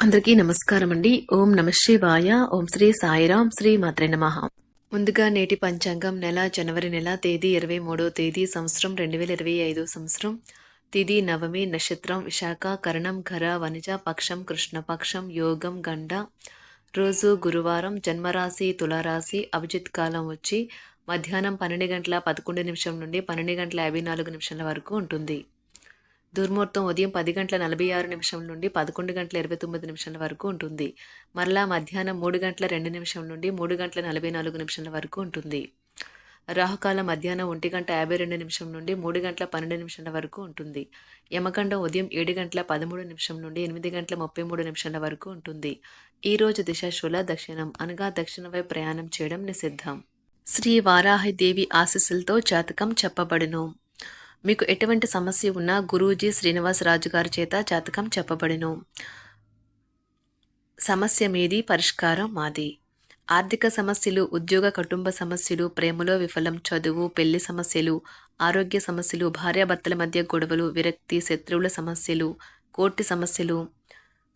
అందరికీ నమస్కారం అండి ఓం నమ శివాయ. ఓం శ్రీ సాయిరాం శ్రీ మాత్రే నమః. ముందుగా నేటి పంచాంగం నెల జనవరి నెల తేదీ ఇరవై మూడో తేదీ సంవత్సరం రెండు వేల ఇరవై ఐదు సంవత్సరం. తిది నవమి నక్షత్రం విశాఖ కరణం ఘర వనిజ పక్షం కృష్ణపక్షం యోగం గండ. రోజు గురువారం జన్మరాశి తులారాశి అభిజిత్ కాలం వచ్చి మధ్యాహ్నం పన్నెండు గంటల పదకొండు నిమిషం నుండి పన్నెండు గంటల యాభై నాలుగు నిమిషాల వరకు ఉంటుంది. దుర్ముహూర్తం ఉదయం పది గంటల నలభై ఆరు నిమిషం నుండి పదకొండు గంటల ఇరవై తొమ్మిది నిమిషాల వరకు ఉంటుంది. మరలా మధ్యాహ్నం మూడు గంటల రెండు నిమిషం నుండి మూడు గంటల నలభై నాలుగు నిమిషాల వరకు ఉంటుంది. రాహుకాలం మధ్యాహ్నం ఒంటి గంట యాభై రెండు నిమిషం నుండి మూడు గంటల పన్నెండు నిమిషాల వరకు ఉంటుంది. యమకండం ఉదయం ఏడు గంటల పదమూడు నిమిషం నుండి ఎనిమిది గంటల ముప్పై మూడు నిమిషాల వరకు ఉంటుంది. ఈ రోజు దిశాశూల దక్షిణం అనగా దక్షిణ వైపు ప్రయాణం చేయడం నిషిద్ధం. శ్రీ వారాహిదేవి ఆశీస్సులతో జాతకం చెప్పబడును. మీకు ఎటువంటి సమస్య ఉన్నా గురూజీ శ్రీనివాసరాజు గారి చేత జాతకం చెప్పబడును. సమస్య మీది పరిష్కారం మాది. ఆర్థిక సమస్యలు ఉద్యోగ కుటుంబ సమస్యలు ప్రేమలో విఫలం చదువు పెళ్ళి సమస్యలు ఆరోగ్య సమస్యలు భార్యాభర్తల మధ్య గొడవలు విరక్తి శత్రువుల సమస్యలు కోర్టు సమస్యలు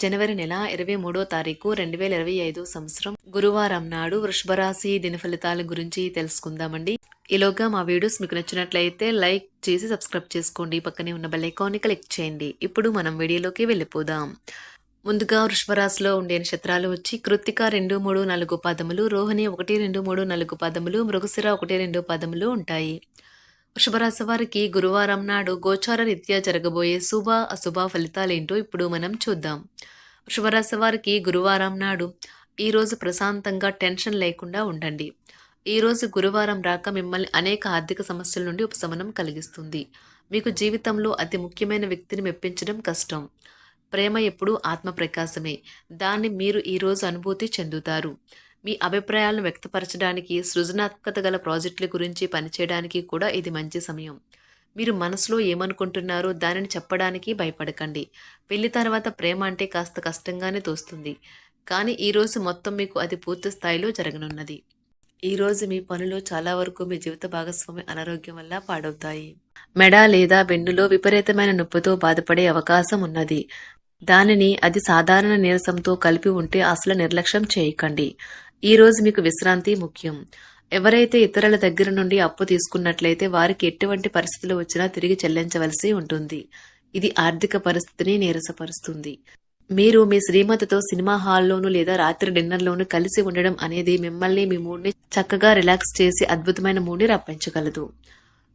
జనవరి నెల ఇరవై మూడో తారీఖు రెండు వేల ఇరవై ఐదు సంవత్సరం గురువారం నాడు వృషభరాశి దిన ఫలితాల గురించి తెలుసుకుందామండి. ఈలోగా మా వీడియోస్ మీకు నచ్చినట్లయితే లైక్ చేసి సబ్స్క్రైబ్ చేసుకోండి. పక్కనే ఉన్న బెల్లైకాన్ని క్లిక్ చేయండి. ఇప్పుడు మనం వీడియోలోకి వెళ్ళిపోదాం. ముందుగా వృషభరాశిలో ఉండే నక్షత్రాలు వచ్చి కృత్తిక రెండు మూడు నాలుగు పదములు రోహిణి ఒకటి రెండు మూడు నాలుగు పదములు మృగశిర ఒకటి రెండు పదములు ఉంటాయి. వృషభరాశి వారికి గురువారం నాడు గోచార రీత్యా జరగబోయే శుభ అశుభ ఫలితాలేంటో ఇప్పుడు మనం చూద్దాం. వృషభరాశి వారికి గురువారం నాడు ఈరోజు ప్రశాంతంగా టెన్షన్ లేకుండా ఉండండి. ఈరోజు గురువారం రాక మిమ్మల్ని అనేక ఆర్థిక సమస్యల నుండి ఉపశమనం కలిగిస్తుంది. మీకు జీవితంలో అతి ముఖ్యమైన వ్యక్తిని మెప్పించడం కష్టం. ప్రేమ ఎప్పుడూ ఆత్మ ప్రకాశమే దాన్ని మీరు ఈరోజు అనుభూతి చెందుతారు. మీ అభిప్రాయాలను వ్యక్తపరచడానికి సృజనాత్మకత గల ప్రాజెక్టుల గురించి పనిచేయడానికి కూడా ఇది మంచి సమయం. మీరు మనసులో ఏమనుకుంటున్నారో దానిని చెప్పడానికి భయపడకండి. పెళ్ళి తర్వాత ప్రేమ అంటే కాస్త కష్టంగానే తోస్తుంది. కానీ ఈరోజు మొత్తం మీకు అది పూర్తి స్థాయిలో జరగనున్నది. ఈరోజు మీ పనులు చాలా వరకు మీ జీవిత భాగస్వామి అనారోగ్యం వల్ల పాడవుతాయి. మెడ లేదా వెన్నులో విపరీతమైన నొప్పితో బాధపడే అవకాశం ఉన్నది. దానిని అది సాధారణ నీరసంతో కలిపి ఉంటే అసలు నిర్లక్ష్యం చేయకండి. ఈ రోజు మీకు విశ్రాంతి ముఖ్యం. ఎవరైతే ఇతరుల దగ్గర నుండి అప్పు తీసుకున్నట్లయితే వారికి ఎటువంటి పరిస్థితులు వచ్చినా తిరిగి చెల్లించవలసి ఉంటుంది. ఇది ఆర్థిక పరిస్థితిని నీరసపరుస్తుంది. మీరు మీ శ్రీమతితో సినిమా హాల్లోనూ లేదా రాత్రి డిన్నర్లోనూ కలిసి ఉండడం అనేది మిమ్మల్ని మీ మూడ్ని చక్కగా రిలాక్స్ చేసి అద్భుతమైన మూడ్ని రప్పించగలదు.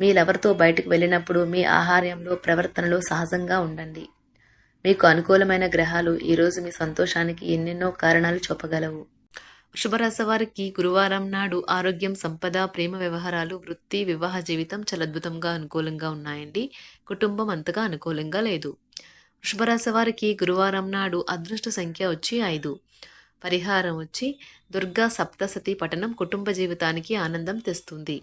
మీ లవర్తో బయటకు వెళ్ళినప్పుడు మీ ఆహార్యంలో ప్రవర్తనలో సహజంగా ఉండండి. మీకు అనుకూలమైన గ్రహాలు ఈరోజు మీ సంతోషానికి ఎన్నెన్నో కారణాలు చూపగలవు. వృషభరాశి వారికి గురువారం నాడు ఆరోగ్యం సంపద ప్రేమ వ్యవహారాలు వృత్తి వివాహ జీవితం చాలా అద్భుతంగా అనుకూలంగా ఉన్నాయండి. కుటుంబం అంతగా అనుకూలంగా లేదు. వృషభరాశి వారికి గురువారం నాడు అదృష్ట సంఖ్య వచ్చి ఐదు. పరిహారం వచ్చి దుర్గా సప్తసతి పఠనం కుటుంబ జీవితానికి ఆనందం తెస్తుంది.